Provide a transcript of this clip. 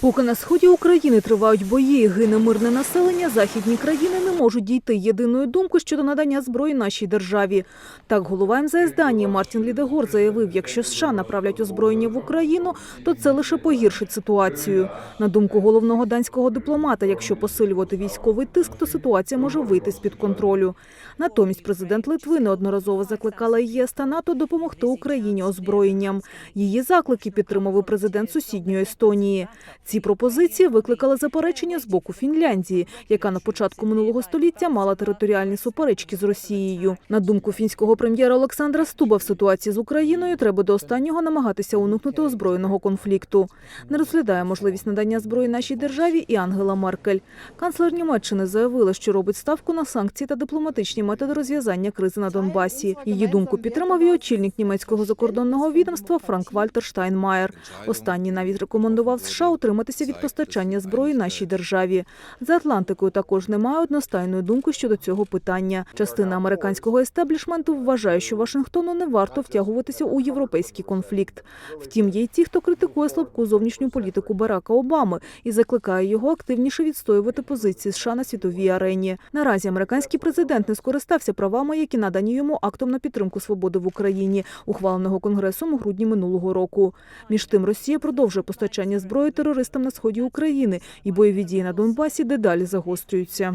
Поки на сході України тривають бої гине мирне населення, західні країни не можуть дійти єдиної думки щодо надання зброї нашій державі. Так, голова МЗС Данії Мартін Лідегор заявив, якщо США направлять озброєння в Україну, то це лише погіршить ситуацію. На думку головного данського дипломата, якщо посилювати військовий тиск, то ситуація може вийти з під контролю. Натомість президент Литви неодноразово закликала ЄС та НАТО допомогти Україні озброєнням. Її заклики підтримав і президент сусідньої Естонії. Ці пропозиції викликали заперечення з боку Фінляндії, яка на початку минулого століття мала територіальні суперечки з Росією. На думку фінського прем'єра Олександра Стуба, в ситуації з Україною треба до останнього намагатися уникнути озброєного конфлікту. Не розглядає можливість надання зброї нашій державі і Ангела Меркель. Канцлер Німеччини заявила, що робить ставку на санкції та дипломатичні методи розв'язання кризи на Донбасі. Її думку підтримав і очільник німецького закордонного відомства Франк Вальтер Штайнмаєр. Останній навіть рекомендував США утриматися від постачання зброї нашій державі. За Атлантикою також немає одностайної думки щодо цього питання. Частина американського естеблішменту вважає, що Вашингтону не варто втягуватися у європейський конфлікт. Втім, є й ті, хто критикує слабку зовнішню політику Барака Обами і закликає його активніше відстоювати позиції США на світовій арені. Наразі американський президент не скористався правами, які надані йому актом на підтримку свободи в Україні, ухваленого конгресом у грудні минулого року. Між тим, Росія продовжує постачання зброї терористам на сході України, і бойові дії на Донбасі дедалі загострюються.